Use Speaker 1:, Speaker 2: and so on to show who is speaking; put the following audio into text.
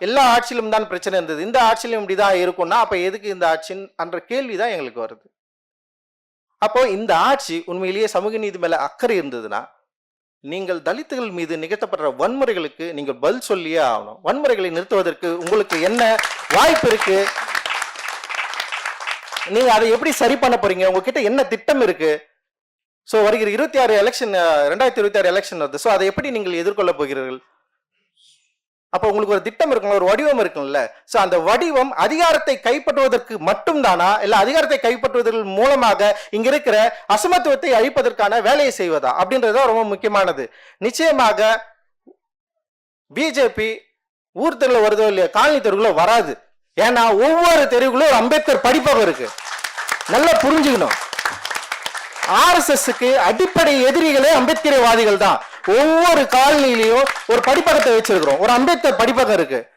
Speaker 1: எல்லா ஆட்சியிலும் தான் பிரச்சனை இருந்தது. இந்த ஆட்சியிலும் இப்படிதான் இருக்கும்னா அப்ப எதுக்கு இந்த ஆட்சின்னு என்ற கேள்வி தான் எங்களுக்கு வருது. அப்போ இந்த ஆட்சி உண்மையிலேயே சமூக நீதி மேல அக்கறை இருந்ததுன்னா நீங்கள் தலித்துகள் மீது நிகழ்த்தப்படுற வன்முறைகளுக்கு நீங்கள் பதில் சொல்லியே ஆகணும். வன்முறைகளை நிறுத்துவதற்கு உங்களுக்கு என்ன வாய்ப்பு இருக்கு? நீங்க அதை எப்படி சரி பண்ண போறீங்க? உங்ககிட்ட என்ன திட்டம் இருக்கு? ஸோ வருகிற இருபத்தி ஆறு எலெக்ஷன் ரெண்டாயிரத்தி இருபத்தி ஆறு எலெக்ஷன் வருது. ஸோ அதை எப்படி நீங்கள் எதிர்கொள்ள போகிறீர்கள்? அப்போ உங்களுக்கு ஒரு திட்டம் இருக்கும்ல ஒரு வடிவம் இருக்கும்ல. ஸோ அந்த வடிவம் அதிகாரத்தை கைப்பற்றுவதற்கு மட்டும்தானா? இல்லை அதிகாரத்தை கைப்பற்றுவதன் மூலமாக இங்க இருக்கிற அசமத்துவத்தை அழிப்பதற்கான வேலையை செய்வதா? அப்படின்றது தான் ரொம்ப முக்கியமானது. நிச்சயமாக பிஜேபி ஊர் தெருவில் வருதோ இல்லையா காலனி தெருவுல வராது. ஏன்னா ஒவ்வொரு தெருவுக்குள்ள ஒரு அம்பேத்கர் படிப்பகம் இருக்கு. நல்லா புரிஞ்சுக்கணும். ஆர்எஸ்எஸ்க்கு அடிப்படை எதிரிகளே அம்பேத்கரவாதிகள் தான். ஒவ்வொரு காலனிலையும் ஒரு படிப்பகத்தை வச்சிருக்கிறோம். ஒரு அம்பேத்கர் படிப்பகம் இருக்கு.